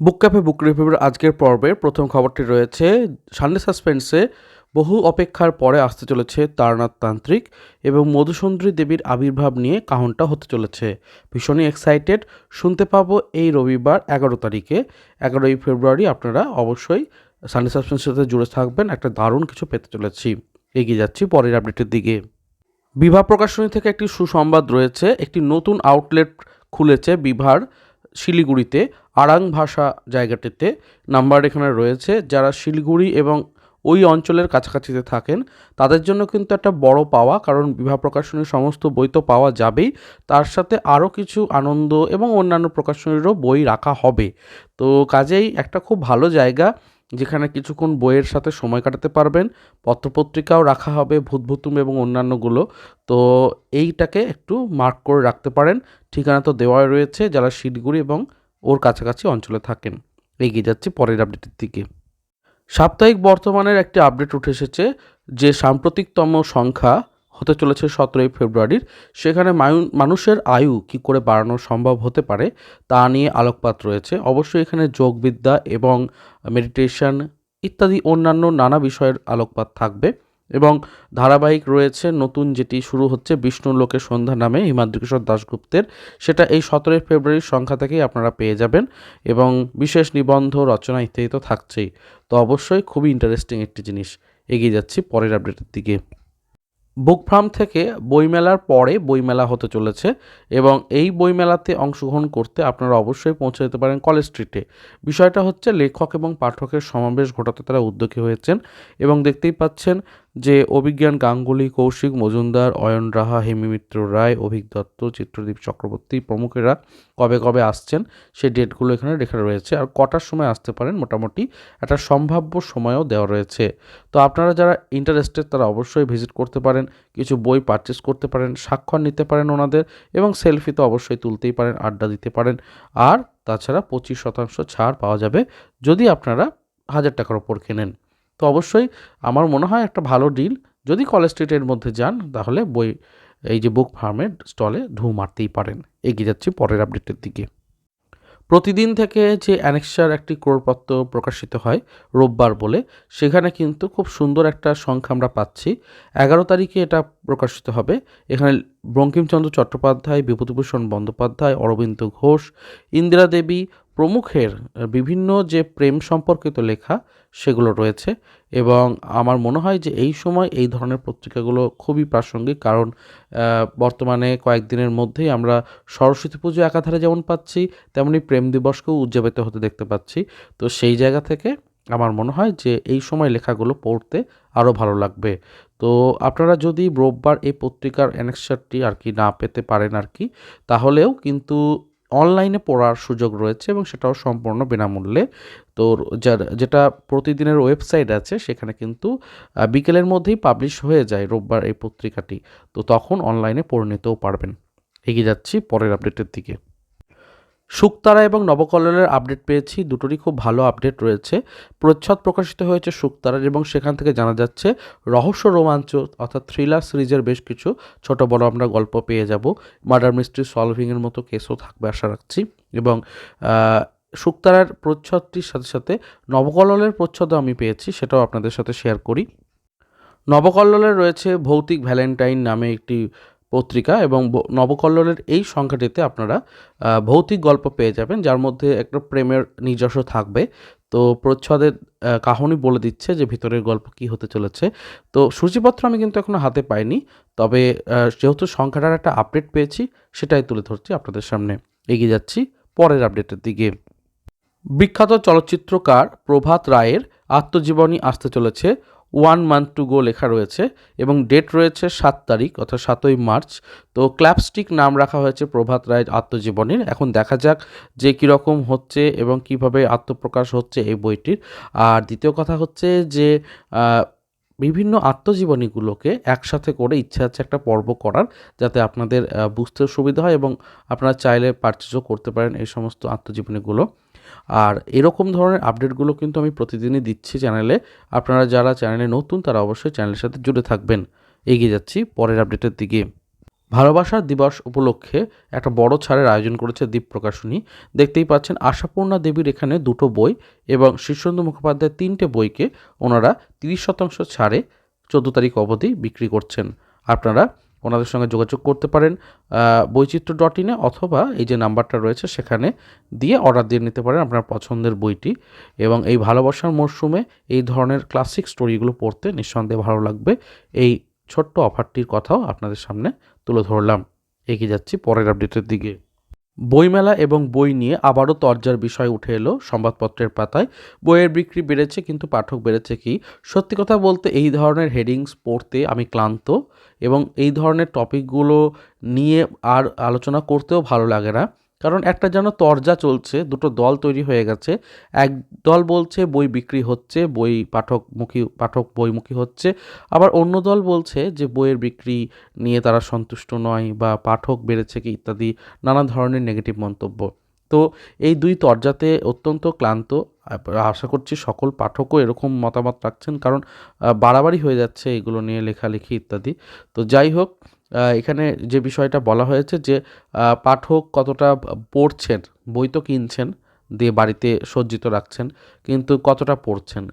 বুক cafe, বুক রিভিউর আজকের পর্বের প্রথম খবরটি রয়েছে। সানডে সাসপেন্সে বহু অপেক্ষার পরে আসতে চলেছে তারনাথ তান্ত্রিক এবং মধুসুন্দরী দেবীর আবির্ভাব নিয়ে কাহনটা হতে চলেছে। ভীষণই এক্সাইটেড শুনতে পাবো এই রবিবার এগারো তারিখে। এগারোই ফেব্রুয়ারি আপনারা অবশ্যই সানডে সাসপেন্সের সাথে জুড়ে থাকবেন। একটা দারুণ কিছু পেতে চলেছি। এগিয়ে যাচ্ছি পরের আপডেটের দিকে। বিভা প্রকাশনী থেকে একটি সুসংবাদ রয়েছে। একটি নতুন আউটলেট খুলেছে বিভার। শিলিগুড়িতে, আরাং ভাষা জায়গাটিতে নাম্বার এখানে রয়েছে। যারা শিলিগুড়ি এবং ওই অঞ্চলের কাছাকাছিতে থাকেন, তাদের জন্য কিন্তু একটা বড় পাওয়া, কারণ বিবাহ প্রকাশনীর সমস্ত বই তো পাওয়া যাবেই। তার সাথে আরও কিছু আনন্দ এবং অন্যান্য প্রকাশনীরও বই রাখা হবে। তো কাজেই একটা খুব ভালো জায়গা। যেখানে কিছুক্ষণ বইয়ের সাথে সময় কাটাতে পারবেন, পত্রপত্রিকাও রাখা হবে, ভূতভুতুম এবং অন্যান্যগুলো। তো এইটাকে একটু মার্ক করে রাখতে পারেন। ঠিকানা তো দেওয়াই রয়েছে, যারা শিলিগুড়ি এবং ওর কাছাকাছি অঞ্চলে থাকেন। এগিয়ে যাচ্ছি পরের আপডেটের দিকে। সাপ্তাহিক বর্তমানের একটি আপডেট উঠে এসেছে, যে সাম্প্রতিকতম সংখ্যা হতে চলেছে সতেরোই ফেব্রুয়ারির। সেখানে মানুষের আয়ু কি করে বাড়ানো সম্ভব হতে পারে তা নিয়ে আলোকপাত রয়েছে। অবশ্যই এখানে যোগবিদ্যা এবং মেডিটেশন ইত্যাদি অন্যান্য নানা বিষয়ের আলোকপাত থাকবে এবং ধারাবাহিক রয়েছে নতুন যেটি শুরু হচ্ছে বিষ্ণু লোকের সন্ধ্যা নামে হিমাদ্রিকেশ্বর দাশগুপ্তের। সেটা এই সতেরোই ফেব্রুয়ারির সংখ্যা থেকেই আপনারা পেয়ে যাবেন এবং বিশেষ নিবন্ধ, রচনা ইত্যাদি তো থাকছেই। তো অবশ্যই খুবই ইন্টারেস্টিং একটি জিনিস। এগিয়ে যাচ্ছি পরের আপডেটের দিকে। বুক ফার্ম থেকে বইমেলার পরে বইমেলা হতে চলেছে এবং এই বইমেলাতে অংশগ্রহণ করতে আপনারা অবশ্যই পৌঁছে যেতে পারেন কলেজ স্ট্রিটে। বিষয়টা হচ্ছে লেখক এবং পাঠকের সমাবেশ ঘটাতে তারা উদ্যোগী হয়েছেন এবং দেখতেই পাচ্ছেন যে অভিজ্ঞান গাঙ্গুলি, কৌশিক মজুমদার, অয়ন রাহা হেমিমিত্র রায়, অভিক দত্ত, চিত্রদীপ চক্রবর্তী প্রমুখেরা কবে কবে আসছেন সেই ডেটগুলো এখানে লেখা রয়েছে। আর কটার সময় আসতে পারেন মোটামুটি একটা সম্ভাব্য সময়ও দেওয়া রয়েছে। তো আপনারা যারা ইন্টারেস্টেড তারা অবশ্যই ভিজিট করতে পারেন, কিছু বই পারচেস করতে পারেন, স্বাক্ষর নিতে পারেন ওনাদের এবং সেলফি তো অবশ্যই তুলতেই পারেন, আড্ডা দিতে পারেন। আর তাছাড়া পঁচিশ শতাংশ ছাড় পাওয়া যাবে যদি আপনারা হাজার টাকার ওপর কেনেন। তো অবশ্যই আমার মনে হয় একটা ভালো ডিল যদি কলেজ স্ট্রিটের মধ্যে যান, তাহলে বই, এই যে বুক ফার্মের স্টলে ঢু মারতেই পারেন। এগিয়ে যাচ্ছি পরের আপডেটের দিকে। প্রতিদিন থেকে যে অ্যানেক্সার একটি ক্রোড়পত্র প্রকাশিত হয় রোববার বলে, সেখানে কিন্তু খুব সুন্দর একটা সংখ্যা আমরা পাচ্ছি। এগারো তারিখে এটা প্রকাশিত হবে। এখানে বঙ্কিমচন্দ্র চট্টোপাধ্যায়, বিভূতিভূষণ বন্দ্যোপাধ্যায়, অরবিন্দ ঘোষ, ইন্দিরা দেবী প্রমুখের বিভিন্ন যে প্রেম সম্পর্কিত লেখা সেগুলো রয়েছে এবং আমার মনে হয় যে এই সময় এই ধরনের পত্রিকাগুলো খুবই প্রাসঙ্গিক কারণ বর্তমানে কয়েকদিনের মধ্যেই আমরা সরস্বতী পুজো একাধারে যেমন পাচ্ছি, তেমনি প্রেম দিবসকেও উদযাপিত হতে দেখতে পাচ্ছি। তো সেই জায়গা থেকে আমার মনে হয় যে এই সময় লেখাগুলো পড়তে আরও ভালো লাগবে। তো আপনারা যদি রোববার এই পত্রিকার অ্যানেক্সারটি আর কি না পেতে পারেন আর কি, তাহলেও কিন্তু অনলাইনে পড়ার সুযোগ রয়েছে এবং সেটাও সম্পূর্ণ বিনামূল্যে। তো যার, যেটা প্রতিদিনের ওয়েবসাইট আছে, সেখানে কিন্তু বিকেলের মধ্যেই পাবলিশ হয়ে যায় রোববার এই পত্রিকাটি। তো তখন অনলাইনে পড়ে নিতেও পারবেন। এগিয়ে যাচ্ছি পরের আপডেটের দিকে। শুকতারা এবং নবকল্যাণের আপডেট পেয়েছি। দুটোরই খুব ভালো আপডেট রয়েছে। প্রচ্ছদ প্রকাশিত হয়েছে শুকতারার এবং সেখান থেকে জানা যাচ্ছে, রহস্য রোমাঞ্চ অর্থাৎ থ্রিলার সিরিজের বেশ কিছু ছোট বড় আমরা গল্প পেয়ে যাব। মার্ডার মিস্ট্রি সলভিংয়ের মতো কেসও থাকবে আশা রাখছি। এবং শুকতারার প্রচ্ছদটির সাথে সাথে নবকল্যাণের প্রচ্ছদও আমি পেয়েছি, সেটাও আপনাদের সাথে শেয়ার করি। নবকল্লোলের রয়েছে ভৌতিক ভ্যালেন্টাইন নামে একটি পত্রিকা এবং নবকল্লোলের এই সংখ্যাটিতে আপনারা ভৌতিক গল্প পেয়ে যাবেন, যার মধ্যে একটা প্রেমের নিজস্ব থাকবে। তো প্রচ্ছদের কাহিনী বলে দিচ্ছে যে ভিতরের গল্প কি হতে চলেছে। তো সূচিপত্র আমি কিন্তু এখনও হাতে পাইনি, তবে যেহেতু সংখ্যাটার একটা আপডেট পেয়েছি, সেটাই তুলে ধরছি আপনাদের সামনে। এগিয়ে যাচ্ছি পরের আপডেটের দিকে। বিখ্যাত চলচ্চিত্রকার প্রভাত রায়ের আত্মজীবনী আসতে চলেছে। ওয়ান মান্থ টু গো লেখা রয়েছে এবং ডেট রয়েছে সাত তারিখ অর্থাৎ সাতই মার্চ। তো ক্ল্যাপস্টিক নাম রাখা হয়েছে প্রভাত রায়ের আত্মজীবনীর। এখন দেখা যাক যে কীরকম হচ্ছে এবং কীভাবে আত্মপ্রকাশ হচ্ছে এই বইটির। আর দ্বিতীয় কথা হচ্ছে যে বিভিন্ন আত্মজীবনীগুলোকে একসাথে করে ইচ্ছা আছে একটা পর্ব করার যাতে আপনাদের বুঝতে সুবিধা হয় এবং আপনারা চাইলে পারচেজও করতে পারেন এই সমস্ত আত্মজীবনীগুলো। আর এরকম ধরনের আপডেটগুলো কিন্তু আমি প্রতিদিনই দিচ্ছি চ্যানেলে। আপনারা যারা চ্যানেলে নতুন, তারা অবশ্যই চ্যানেলের সাথে জুড়ে থাকবেন। এগিয়ে যাচ্ছি পরের আপডেটের দিকে। ভালোবাসার দিবস উপলক্ষে একটা বড় ছাড়ের আয়োজন করেছে দ্বীপ প্রকাশনী। দেখতেই পাচ্ছেন আশাপূর্ণা দেবীর এখানে দুটো বই এবং শীর্ষেন্দু মুখোপাধ্যায়ের তিনটে বইকে ওনারা তিরিশ শতাংশ ছাড়ে চোদ্দ তারিখ অবধি বিক্রি করছেন। আপনারা ওনাদের সঙ্গে যোগাযোগ করতে পারেন বৈচিত্র্য ডট ইনে অথবা এই যে নাম্বারটা রয়েছে সেখানে দিয়ে অর্ডার দিয়ে নিতে পারেন আপনার পছন্দের বইটি। এবং এই ভালোবাসার মরশুমে এই ধরনের ক্লাসিক স্টোরিগুলো পড়তে নিঃসন্দেহে ভালো লাগবে। এই ছোট্ট অফারটির কথাও আপনাদের সামনে তুলে ধরলাম। এগিয়ে যাচ্ছি পরের আপডেটের দিকে। বইমেলা এবং বই নিয়ে আবারও তর্জার বিষয় উঠে এলো সংবাদপত্রের পাতায়। বইয়ের বিক্রি বেড়েছে কিন্তু পাঠক বেড়েছে কি? সত্যি কথা বলতে এই ধরনের হেডিংস পড়তে আমি ক্লান্ত এবং এই ধরনের টপিকগুলো নিয়ে আর আলোচনা করতেও ভালো লাগে না। কারণ একটা যেন তরজা চলছে, দুটো দল তৈরি হয়ে গেছে। এক দল বলছে বই বিক্রি হচ্ছে, বই পাঠকমুখী পাঠক বইমুখী হচ্ছে। আবার অন্য দল বলছে যে বইয়ের বিক্রি নিয়ে তারা সন্তুষ্ট নয় বা পাঠক বেড়েছে কি ইত্যাদি, নানা ধরনের নেগেটিভ মন্তব্য। তো এই দুই তরজাতে অত্যন্ত ক্লান্ত। আশা করছি সকল পাঠকও এরকম মতামত রাখছেন কারণ বাড়াবাড়ি হয়ে যাচ্ছে এগুলো নিয়ে লেখালেখি ইত্যাদি। তো যাই হোক এখানে যে বিষয়টা বলা হয়েছে যে পাঠক কতটা পড়ছেন, বই তো কিনছেন, দিয়ে বাড়িতে সজ্জিত রাখছেন, কিন্তু কতটা পড়ছেন?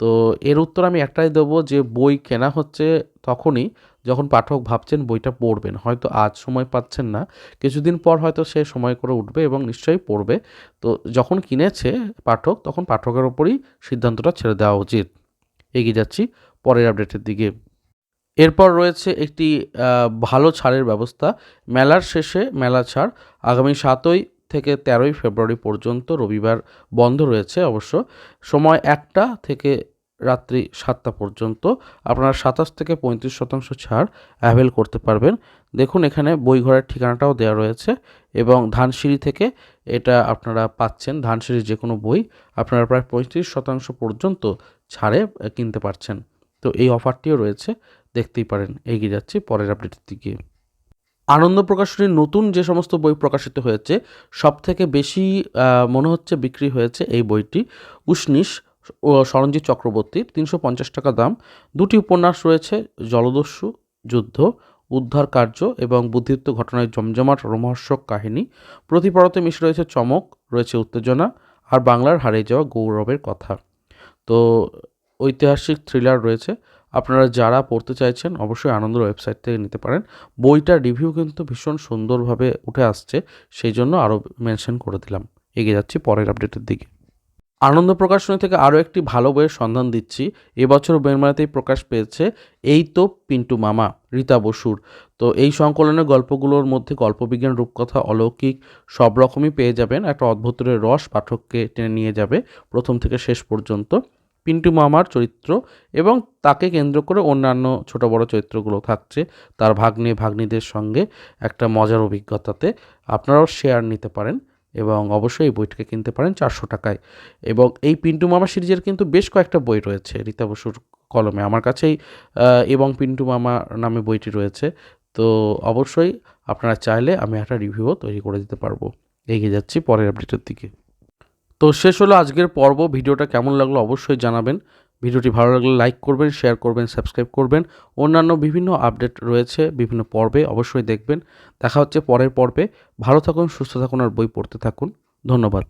তো এর উত্তর আমি একটাই দেবো যে, বই কেনা হচ্ছে তখনই যখন পাঠক ভাবছেন বইটা পড়বেন। হয়তো আজ সময় পাচ্ছেন না, কিছুদিন পর হয়তো সে সময় করে উঠবে এবং নিশ্চয়ই পড়বে। তো যখন কিনেছে পাঠক, তখন পাঠকের ওপরই সিদ্ধান্তটা ছেড়ে দেওয়া উচিত। এগিয়ে যাচ্ছি, পরের আপডেটের দিকে। এরপর রয়েছে একটি ভালো ছাড়ের ব্যবস্থা। মেলার শেষে মেলা ছাড়। আগামী সাতই থেকে তেরোই ফেব্রুয়ারি পর্যন্ত রবিবার বন্ধ রয়েছে অবশ্য। সময় একটা থেকে রাত্রি সাতটা পর্যন্ত। আপনারা সাতাশ থেকে পঁয়ত্রিশ শতাংশ ছাড় অ্যাভেল করতে পারবেন। দেখুন, এখানে বই ঘরের ঠিকানাটাও দেওয়া রয়েছে এবং ধানসিঁড়ি থেকে এটা আপনারা পাচ্ছেন। ধানসিঁড়ির যে কোনো বই আপনারা প্রায় পঁয়ত্রিশ শতাংশ পর্যন্ত ছাড়ে কিনতে পারছেন। তো এই অফারটিও রয়েছে। দেখতেই পারেন, এগিয়ে যাচ্ছি পরের আপডেটের দিকে। আনন্দ প্রকাশনীর নতুন যে সমস্ত বই প্রকাশিত হয়েছে সব থেকে বেশি মনে হচ্ছে বিক্রি হয়েছে এই বইটি। উষ্ণিস ও সরঞ্জিৎ চক্রবর্তীর তিনশো পঞ্চাশ টাকা দাম। দুটি উপন্যাস রয়েছে, জলদস্যু, যুদ্ধ, উদ্ধার কার্য এবং বুদ্ধিত্ব ঘটনায় জমজমাট রোমহর্ষক কাহিনী। প্রতি পরতে মিশে রয়েছে চমক, রয়েছে উত্তেজনা আর বাংলার হারিয়ে যাওয়া গৌরবের কথা। তো ঐতিহাসিক থ্রিলার রয়েছে আপনারা যারা পড়তে চাইছেন, অবশ্যই আনন্দের ওয়েবসাইট থেকে নিতে পারেন। বইটার রিভিউ কিন্তু ভীষণ সুন্দরভাবে উঠে আসছে, সেই জন্য আরও মেনশন করে দিলাম। এগিয়ে যাচ্ছি পরের আপডেটের দিকে। আনন্দ প্রকাশনী থেকে আরও একটি ভালো বইয়ের সন্ধান দিচ্ছি। এবছর বেরমালাতেই প্রকাশ পেয়েছে এই তো পিন্টু মামা, রীতা বসুর। তো এই সংকলনের গল্পগুলোর মধ্যে গল্পবিজ্ঞান, রূপকথা, অলৌকিক সব রকমই পেয়ে যাবেন। একটা অদ্ভুতের রস পাঠককে টেনে নিয়ে যাবে প্রথম থেকে শেষ পর্যন্ত। পিন্টু মামার চরিত্র এবং তাকে কেন্দ্র করে অন্যান্য ছোট বড় চরিত্রগুলো থাকছে। তার ভাগ্নে ভাগ্নিদের সঙ্গে একটা মজার অভিজ্ঞতাতে আপনারাও শেয়ার নিতে পারেন এবং অবশ্যই এই বইটিকে কিনতে পারেন চারশো টাকায়। এবং এই পিন্টু মামা সিরিজের কিন্তু বেশ কয়েকটা বই রয়েছে রীতা বসুর কলমে। আমার কাছেই এবং পিন্টু মামা নামে বইটি রয়েছে। তো অবশ্যই আপনারা চাইলে আমি একটা রিভিউও তৈরি করে দিতে পারব। এগিয়ে যাচ্ছি পরের আপডেটের দিকে। তো শেষ হলো আজকের পর্ব। ভিডিওটা কেমন লাগল অবশ্যই জানাবেন। ভিডিওটি ভালো লাগলে লাইক করবেন, শেয়ার করবেন, সাবস্ক্রাইব করবেন। অন্যান্য বিভিন্ন আপডেট রয়েছে বিভিন্ন পর্বে অবশ্যই দেখবেন। দেখা হচ্ছে পরের পর্বে। ভালো থাকুন, সুস্থ থাকুন আর বই পড়তে থাকুন। ধন্যবাদ।